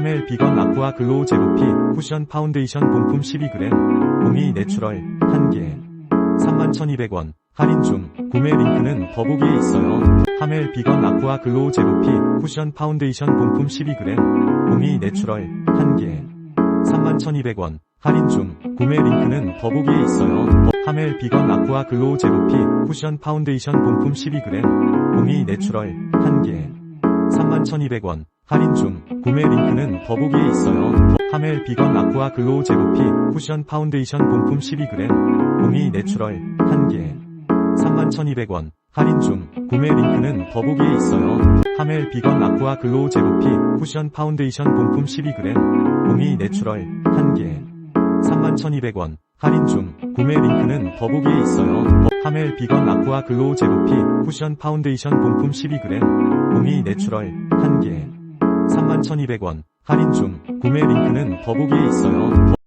하멜 비건 아쿠아 글로우 제로피 쿠션 파운데이션 본품 12g 공이 내추럴 1개. 31,200원. 할인 중. 구매 링크는 더보기에 있어요. 하멜 비건 아쿠아 글로우 제로피 쿠션 파운데이션 본품 12g 공이 내추럴 1개. 31,200원. 할인 중. 구매 링크는 더보기에 있어요. 하멜 비건 아쿠아 글로우 제로피 쿠션 파운데이션 본품 12g 공이 내추럴 1개. 31,200원 할인 중 구매 링크는 더보기에 있어요. 하멜 비건 아쿠아 글로우 제로피 쿠션 파운데이션 본품 12g 공이 내추럴 1개 31,200원 할인 중 구매 링크는 더보기에 있어요. 하멜 비건 아쿠아 글로우 제로피 쿠션 파운데이션 본품 12g 공이 내추럴 1개 31,200원 할인 중 구매 링크는 더보기에 있어요. 하멜 비건 아쿠아 글로우 제로피 쿠션 파운데이션 본품 12g 공이 내추럴 1개 31,200원 할인 중 구매 링크는 더보기에 있어요.